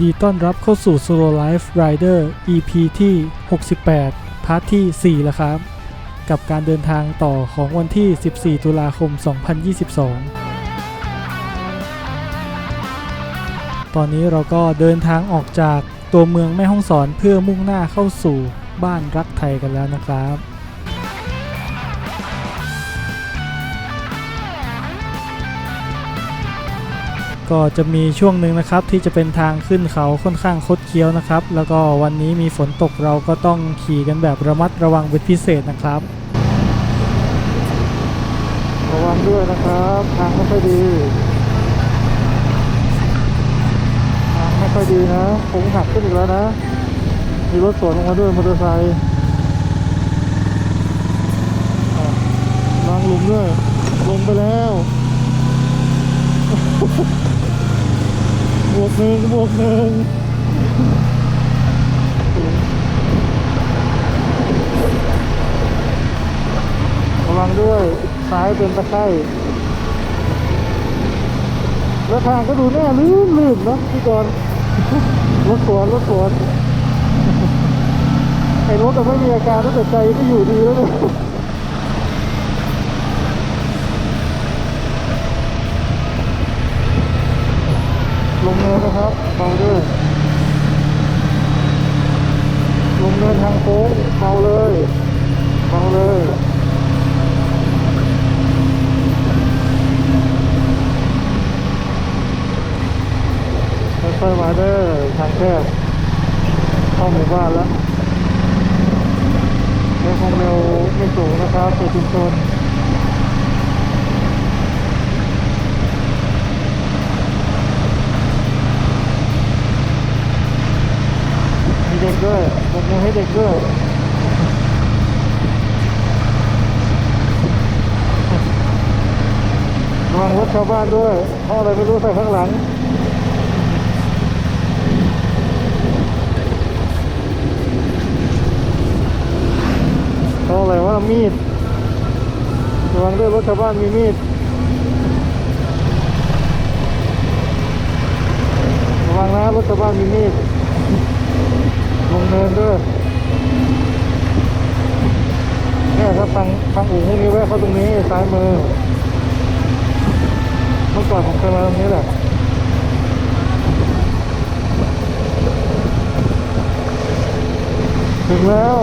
ดีต้อนรับเข้าสู่ Solo Life Rider EP ที่ 68 พาร์ทที่ 4 แล้วครับ กับการเดินทางต่อของวันที่ 14 ตุลาคม 2022 ตอนนี้เราก็เดินทางออกจากตัวเมืองแม่ฮ่องสอนเพื่อมุ่งหน้าเข้าสู่บ้านรักไทยกันแล้วนะครับ ก็จะมีช่วงหนึ่งนะครับที่จะเป็นทางขึ้นเขาค่อนข้างคดเคี้ยวนะครับ แล้วก็วันนี้มีฝนตกเราก็ต้องขี่กันแบบระมัดระวังเป็นพิเศษนะครับ ระวังด้วยนะครับทางไม่ค่อยดีทางไม่ค่อยดีนะโค้งหักขึ้นอีกแล้วนะ มีรถสวนลงมาด้วยมอเตอร์ไซค์อะวางลุมด้วยลงไปแล้ว บวกหนึ่งบวกหนึ่งระวังด้วยซ้ายเป็นตะไคร่แล้วทางก็ดูแน่ลื่นลื่นนะพี่กรณ์รถสวนรถสวนไอ้รถแต่ไม่มีอาการตั้งแต่ใจก็อยู่ดีแล้วเนี่ย งเนินนะครับเบาด้วยลงเนินทางโค้งเบาเลยเบาเลยค่อยๆมาเด้อทางแคบเข้าหมู่บ้านแล้วใช้ความเร็วไม่สูงนะครับสู่ชุมชน มี เด็กด้วยบมือให้เด็กด้วยระวังรถชาวบ้านด้วยเพราะอะไรไม่รู้ใส่ข้างหลังเพราะอะไรว่ามีดระวังด้วยรถชาวบ้านมีมีดระวังนะรถชาวบ้านมีมีด ลงเนินด้วยเนี่ยครับฟังฟังอู่พวกนี้แวะเข้าตรงนี้ซ้ายมือ เมื่อก่อนผมเคยมาตรงนี้แหละถึงแล้ว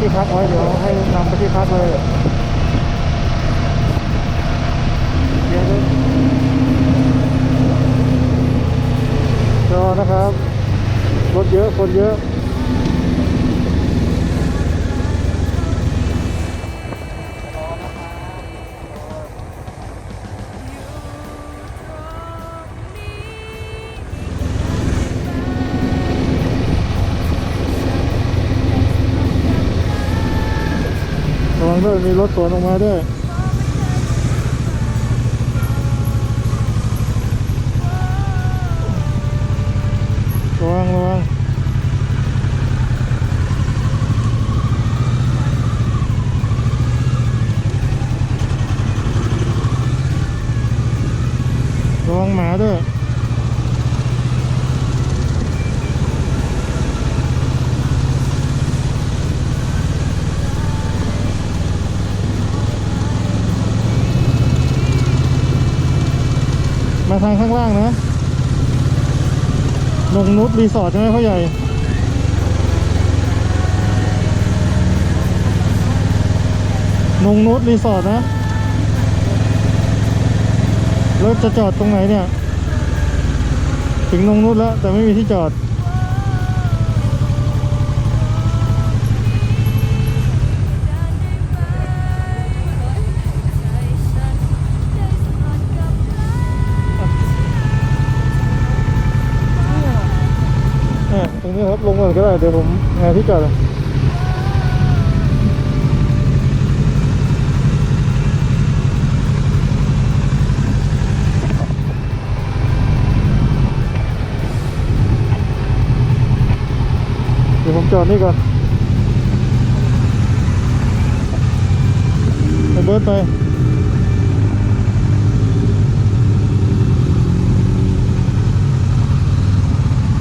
ที่พักไว้เดี๋ยวให้นำไปที่พักเลยเดี๋ยวเลยรอนะครับ รถเยอะ คนเยอะ รถสวนออกมาด้วย ระวังระวังระวังหมาด้วย มา ทางข้างล่างนะลงนุชรีสอร์ทใช่ไหมพ่อใหญ่ลงนุชรีสอร์ทนะรถจะจอดตรงไหนเนี่ย ถึงนงนุชแล้ว แต่ไม่มีที่จอด ตรงนี้ครับลงก่อนก็ได้เดี๋ยวผมแอร์ที่จอดเดี๋ยวผมจอดนี่ก่อนไปเบินไป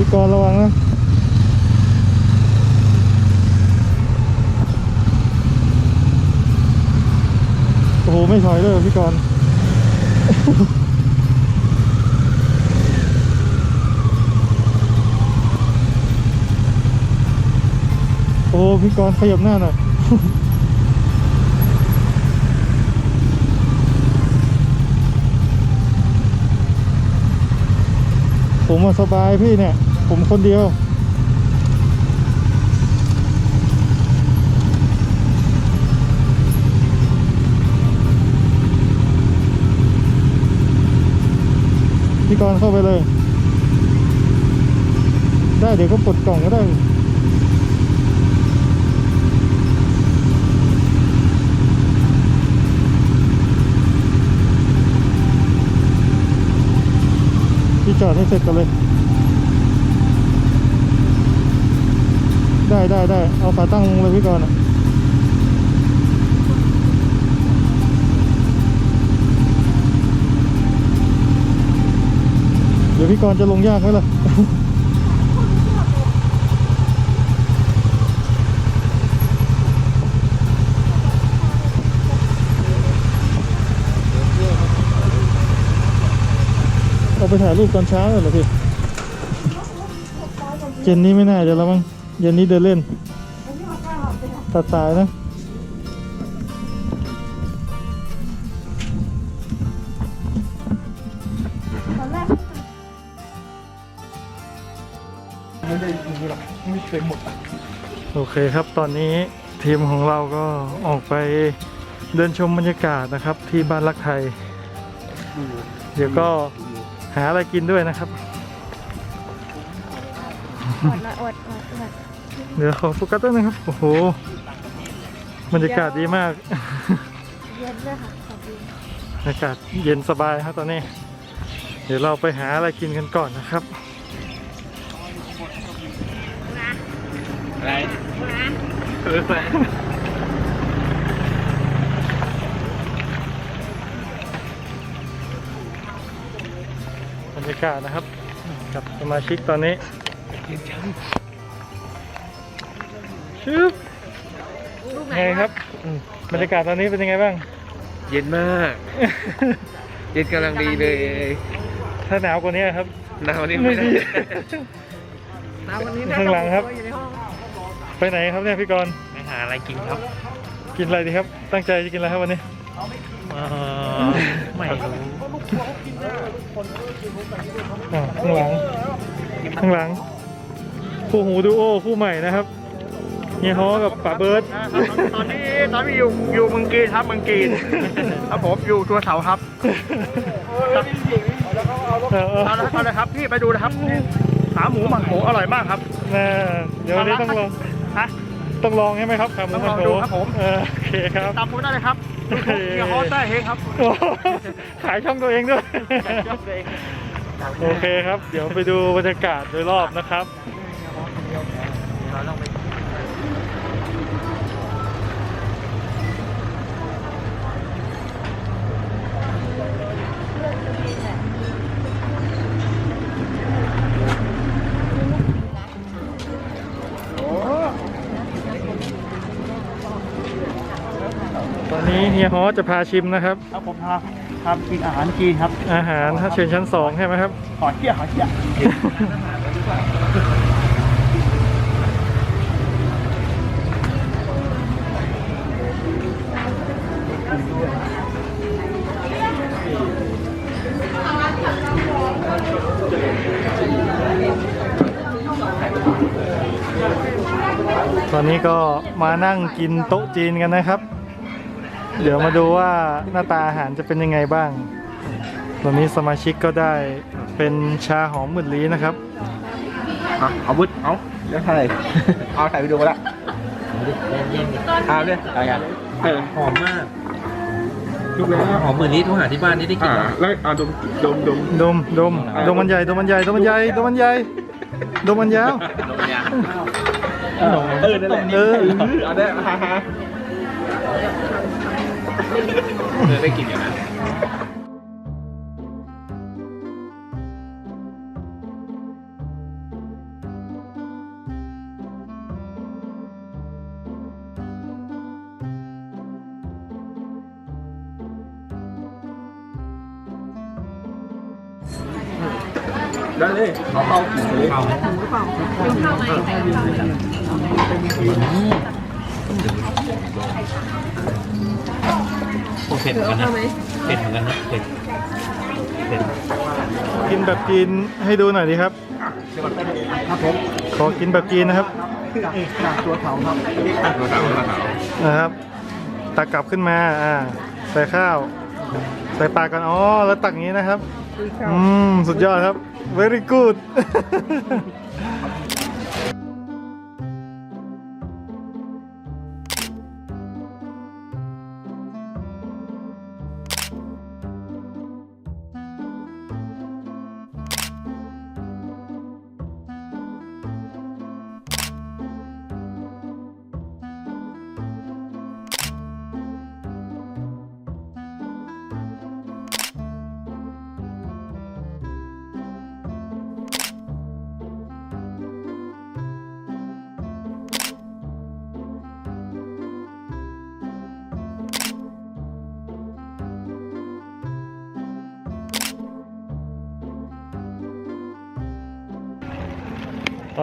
พี่กรณ์ระวังนะโอ้โหไม่ถอยเลยพี่กรณ์โอ้พี่กรณ์ขยับหน้าหน่อย ผมมาสบายพี่เนี่ย ผมคนเดียว พี่กรณ์เข้าไปเลย ได้เดี๋ยวก็ปลดกล่องก็ได้ ที่จอดให้เสร็จกันเลย ได้ได้ได้เอาขาตั้งเลยพี่ก่อะเดี๋ยวพี่กรณ์จะลงยากไหมล่ะ ไปถ่ายรูปตอนเช้าเลยเหรอพี่เย็นนี้ไม่น่าจะแล้วมั้งเย็นนี้เดินเล่น ตัดสายนะไม่ได้ดูหรอกไม่เคยหมดอะโอเคครับตอนนี้ทีมของเราก็ออกไปเดินชมบรรยากาศนะครับที่บ้านรักไทย เดี๋ยวก็ หาอะไรกินด้วยนะครับ อดละอดอดอดเดี๋ยวขอโฟกัสด้วยนะครับ โอ้โหบรรยากาศดีมาก เย็นด้วยค่ะขอบคุณบรรยากาศเย็นสบายครับตอนนี้ เดี๋ยวเราไปหาอะไรกินกันก่อนนะครับ อะไร เออ รรยากาศนะครับ กับสมาชิกตอนนี้ชึบไงครับอืมบรรยากาศตอนนี้เป็นยังไงบ้าง เย็นมาก เย็นกำลังดีเลย ถ้าหนาวกว่านี้ครับ หนาวนี่ไม่ได้ตาวันนี้ข้างหลังครับอยู่ในห้องไปไหนครับเนี่ยพี่กรณ์ไปหาอะไรกินครับ กินอะไรดีครับ ตั้งใจจะกินอะไรครับวันนี้ไม่รู้ อ่าข้างหลัง ข้างหลัง คู่หูดูโอคู่ใหม่นะครับเฮียฮอกับป๋าเบิร์ดตอนนี้ตอนนี้อยู่อยู่เมืองกีนครับเมืองกีนครับผมอยู่ตัวเสาครับเออเออเอาละเอาเลยครับพี่ไปดูนะครับขาหมูหมักหมูอร่อยมากครับน่าเดี๋ยววันนี้ต้องลองฮะต้องลองใช่ไหมครับขาหมูต้องลองมันโถดูครับผม เออโอเคครับตามผมได้เลยครับโอ เคเฮียฮอสได้เฮงครับโอ้ขายช่องตัวเองด้วยยกตัวเองโอเคครับ เดี๋ยวไปดูบรรยากาศโดยรอบนะครับต ฮียฮอจะพาชิมนะครับครับผมทำทำกินอาหารจีนครับ อาหารถ้าเชิญชั้นสองใช่ไหมครับขอเที่ยวขอเที่ยวตอนนี้ก็มานั่งกินโต๊ะจีนกันนะครับ เดี๋ยวมาดูว่าหน้าตาอาหารจะเป็นยังไงบ้าง ตอนนี้สมาชิกก็ได้เป็นชาหอมหมื่นลี้นะครับ เอาเอาบุดเอาเดี๋ยวถ่ายเอาถ่ายวิดีโอละเอาเนี่ยอะไรอะเออหอมมากทุกแล้วหอมเหมือนนี้โทรหาที่บ้านนี่ได้กลิ่อ่านไหมแล้วเอาดมดมดมดมดมดมมันใหญ่ดมมันใหญ่ดมมันใหญ่ดมมันใหญ่ดมมันยาวโดนยาเออเออนั่นแหละเออเอาได้ฮ่าฮ่า เออได้กินอย่างนั้นได้เลยเอาเข้าถึงเปลยเอา โอ้เผ็ดเหมือนกันนะเผ็ดเหมือนกันนะเผ็ดเผ็ดกินแบบจีนให้ดูหน่อยดีครับ ครับผมขอกินแบบจีนนะครับจากตัวเขาครับตัวสาวตัวสาวนะครับตักกลับขึ้นมาอ่าใส่ข้าว ใส่ปากก่อนอ๋อแล้วตักอย่างนี้นะครับ อืม สุดยอดครับ very good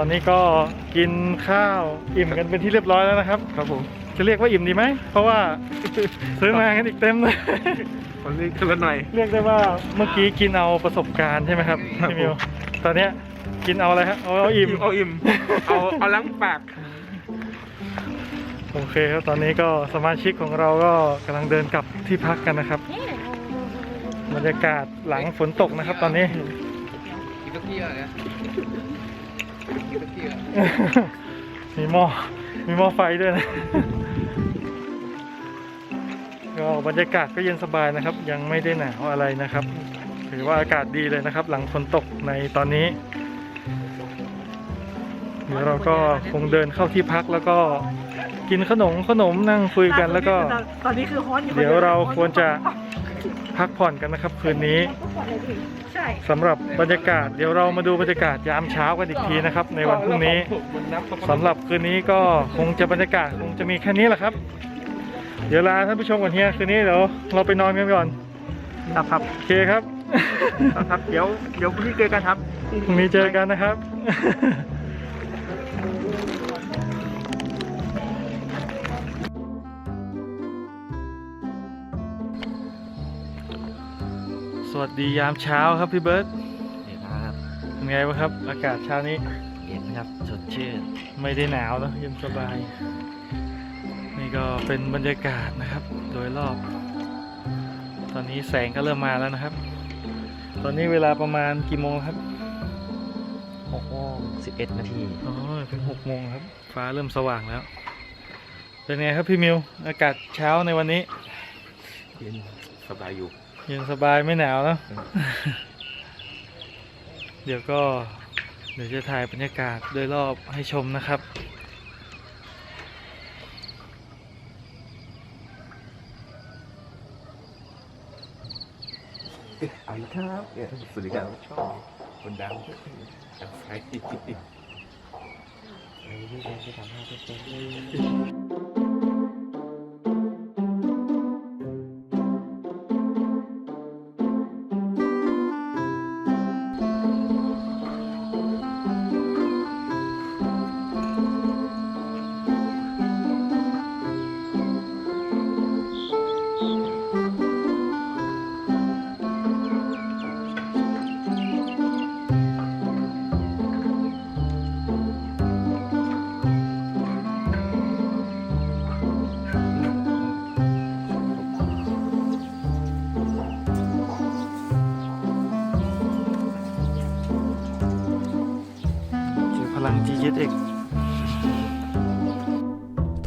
อนนี้ก็กินข้าวอิ่มกันเป็นที่เรียบร้อยแล้วนะครับ ครับผมจะเรียกว่าอิ่มดีไหม เพราะว่าซื้อมากันอีกเต็มเลยคนนี้ขึ้นละหน่อยเรียกได้ว่าเมื่อกี้กินเอาประสบการณ์ใช่ไหมครับครับพี่มิวตอนเนี้ยกินเอาอะไรฮะเอาเอาอิ่มเอาอิ่มเอาเอาล้างปากโอเคครับตอนนี้ก็สมาชิกของเราก็กำลังเดินกลับที่พักกันนะครับบรรยากาศหลังฝนตกนะครับตอนนี้ มีหม้อ มีหม้อไฟด้วยนะ ก็บรรยากาศก็เย็นสบายนะครับ ยังไม่ได้หนาวอะไรนะครับ ถือว่าอากาศดีเลยนะครับ หลังฝนตกในตอนนี้ เดี๋ยวเราก็คงเดินเข้าที่พักแล้วก็กินขนมขนมนั่งคุยกันแล้วก็ ตอนนี้คือฮอนอยู่เดี๋ยวเราควรจะ พักผ่อนกันนะครับคืนนี้ใช่สำหรับบรรยากาศเดี๋ยวเรามาดูบรรยากาศยามเช้ากันอีกทีนะครับ ในวันพรุ่งนี้สำหรับคืนนี้ก็คงจะบรรยากาศคงจะมีแค่นี้แหละครับ เดี๋ยวลาท่านผู้ชมก่อนเฮียคืนนี้เดี๋ยวเราไปนอนกันก่อนครับครับโอเคครับครับ เดี๋ยวเดี๋ยวพรุ่งนี้เจอกันครับพรุ่งนี้เจอกันนะครับ วัสดียามเช้าครับพี่เบิร์ตเห็นครับเป็นไงบ้างครับ อากาศเช้านี้เย็นครับสดชื่นไม่ได้หนาวนะเย็นสบาย นี่ก็เป็นบรรยากาศนะครับ โดยรอบ ตอนนี้แสงก็เริ่มมาแล้วนะครับ ตอนนี้เวลาประมาณกี่โมงครับหกโมงสิบเอ็ดนาทีอ๋อเป็นหกโมงครับ ฟ้าเริ่มสว่างแล้ว เป็นไงครับพี่มิว อากาศเช้าในวันนี้ เย็นสบายอยู่ เย็นสบายไม่หนาวเนอะเดี๋ยวก็เดี๋ยวจะถ่ายบรรยากาศโดยรอบให้ชมนะครับเอาอีครับสวัสดีครับชอบคนดังดังไฟเออไม่ใช่ไม่ทำให้เป็น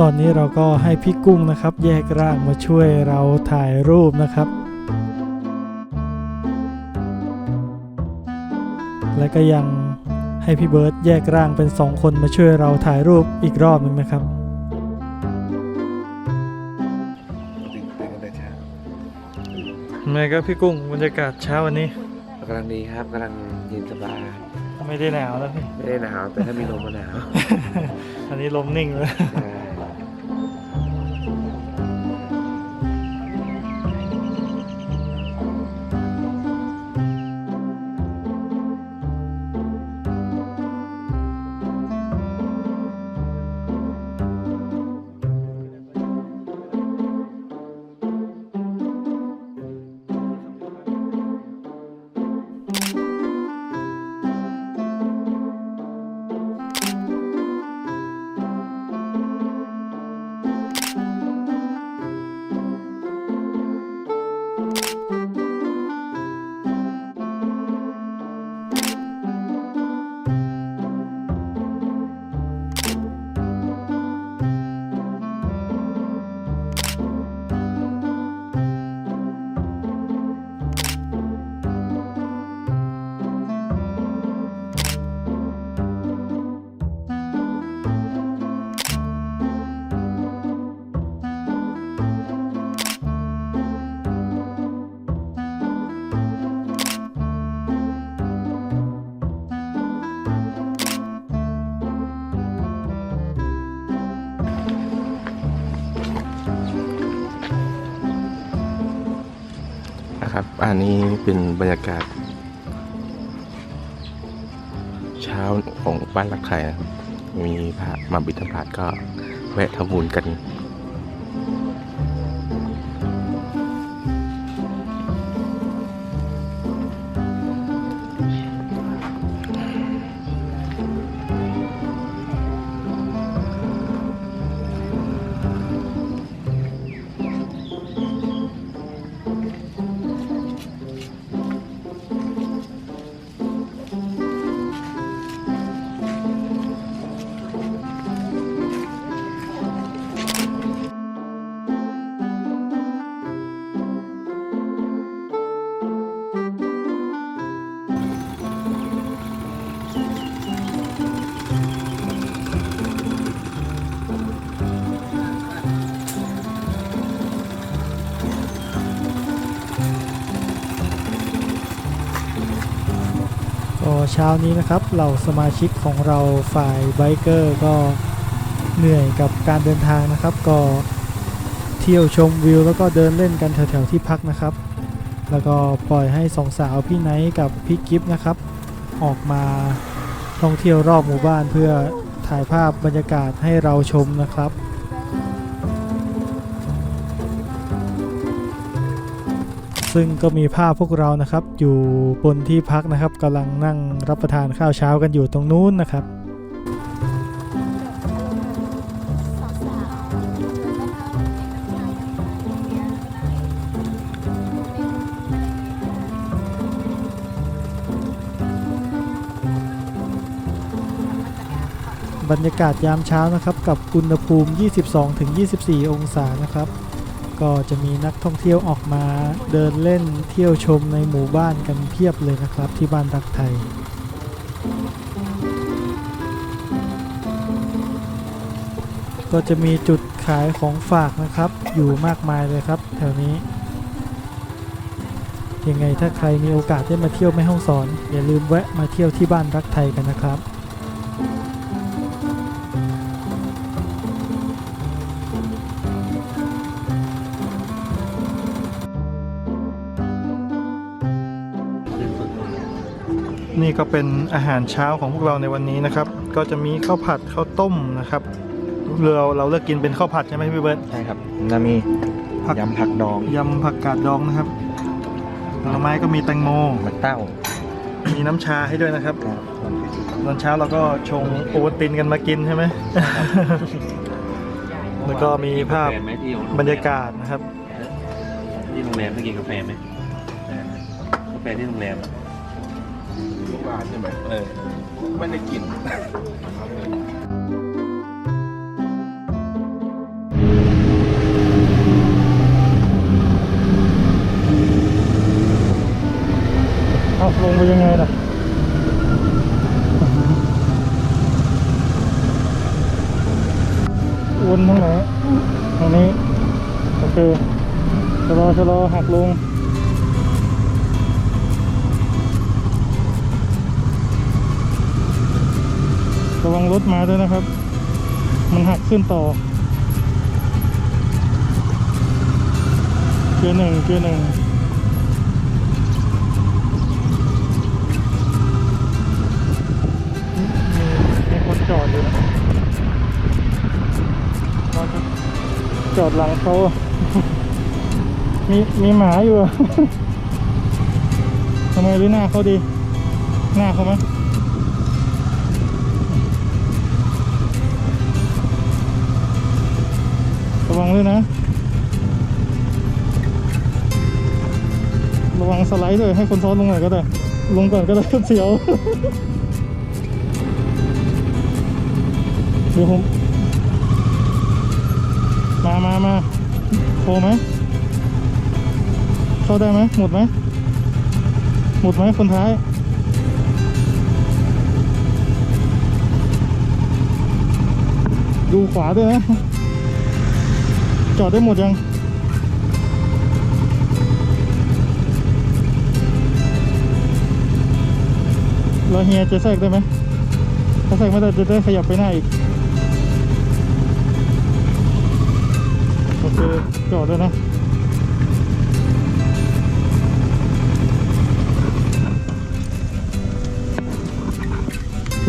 ตอนนี้เราก็ให้พี่กุ้งนะครับ แยกร่างมาช่วยเราถ่ายรูปนะครับ และก็ยังให้พี่เบิร์ดแยกร่างเป็นสองคนมาช่วยเราถ่ายรูปอีกรอบหนึ่งนะครับตื่นเต้นกันแต่เช้าไงครับพี่กุ้งบรรยากาศเช้าวันนี้ กำลังดีครับกำลังเย็นสบายไม่ได้หนาวแล้วพี่ ไม่ได้หนาวแต่ถ้ามีลมมาหนาว อันนี้ลมนิ่งเลยใช่น ครับ อันนี้เป็นบรรยากาศ เช้าของบ้านรักไทยนะครับ มีพระมาบิณฑบาตก็แวะทำบุญกัน ช้านี้นะครับเหล่าสมาชิกของเราฝ่ายไบเกอร์ก็เหนื่อยกับการเดินทางนะครับ ก็เที่ยวชมวิวแล้วก็เดินเล่นกันแถวๆที่พักนะครับ แล้วก็ปล่อยให้สองสาวพี่ไนท์กับพี่กิฟต์นะครับ ออกมาท่องเที่ยวรอบหมู่บ้านเพื่อถ่ายภาพบรรยากาศให้เราชมนะครับ ซึ่งก็มีภาพพวกเรานะครับ อยู่บนที่พักนะครับกำลังนั่งรับประทานข้าวเช้ากันอยู่ตรงนู้นนะครับบรรยากาศยามเช้านะครับ กับอุณหภูมิ 22-24 องศานะครับ ก็จะมีนักท่องเที่ยวออกมาเดินเล่นเที่ยวชมในหมู่บ้านกันเพียบเลยนะครับที่บ้านรักไทยก็จะมีจุดขายของฝากนะครับ อยู่มากมายเลยครับแถวนี้ ยังไงถ้าใครมีโอกาสได้มาเที่ยวแม่ฮ่องสอน อย่าลืมแวะมาเที่ยวที่บ้านรักไทยกันนะครับ นี่ก็เป็นอาหารเช้าของพวกเราในวันนี้นะครับ ก็จะมีข้าวผัดข้าวต้มนะครับ เราเราเลือกกินเป็นข้าวผัดใช่ไหมพี่เบิร์ตใช่ครับแล้วมีผักยำผักดองยำผักกาดดองนะครับผลไม้ก็มีแตงโมมันเต้า มีน้ำชาให้ด้วยนะครับครับตอนเช้าเราก็ชงโอวัลตินกันมากินใช่ไหมแล้วก็มีภาพกแฟไหมที่โงแมบรรยากาศนะครับ ที่โรงแรมได้กินกาแฟไหมกาแฟที่โรงแรม มาใช่ไหมเออไม่ได้กินเอาลงไปยังไงล่ะวนทั้งไหนตรงนี้ โอเคชะลอชะลอหักลง ระวังรถมาด้วยนะครับ มันหักขึ้นต่อ เกียร์หนึ่งเกียร์หนึ่งมีคนจอดอยู่นะเราจะจอดหลังเขามีมีหมาอยู่ทำไมหรือหน้าเขาดี หน้าเขาไหม วังด้วยนะ ระวังสไลด์ด้วยให้คนซ้อนลงหน่อยก็ได้ ลงก่อนก็ได้เสียว เดี๋ยวผม มามามาโทรไหม เข้าได้ไหม หมดไหม หมดไหมคนท้ายดูขวาด้วยนะ จอดได้หมดยังแล้วเฮียจะแทรกได้ไหมถ้าแทรกไม่ได้จะได้ขยับไปหน้าอีก โอเค จอดด้วนะ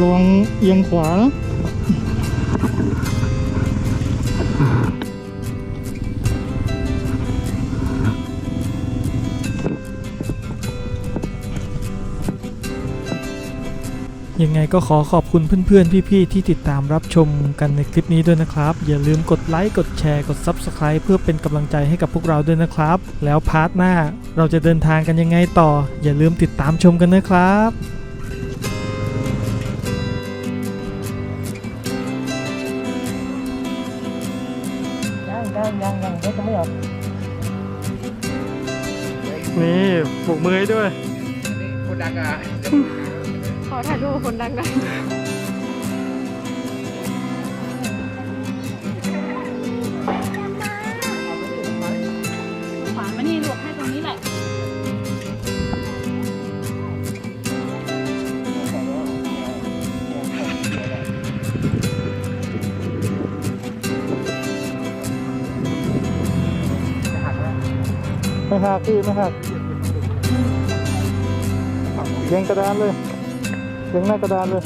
ระวังเอียงขวานะ ยังไงก็ขอขอบคุณเพื่อนๆ พี่ๆ ที่ติดตามรับชมกันในคลิปนี้ด้วยนะครับ อย่าลืมกดไลค์กดแชร์กด Subscribe เพื่อเป็นกำลังใจให้กับพวกเราด้วยนะครับ แล้วพาร์ทหน้าเราจะเดินทางกันยังไงต่อ อย่าลืมติดตามชมกันนะครับยังยังยังยังเดี๋ยวจะไม่ออกนี่ปลุกมือให้ด้วยคนดังอะขอ ถ่ายรูปกับคนดังหน่อยขวานมานี่ลวกให้ตรงนี้แหละ ไม่หักพี่ไม่หักเรียงกระดานเลย เรียงหน้ากระดานเลย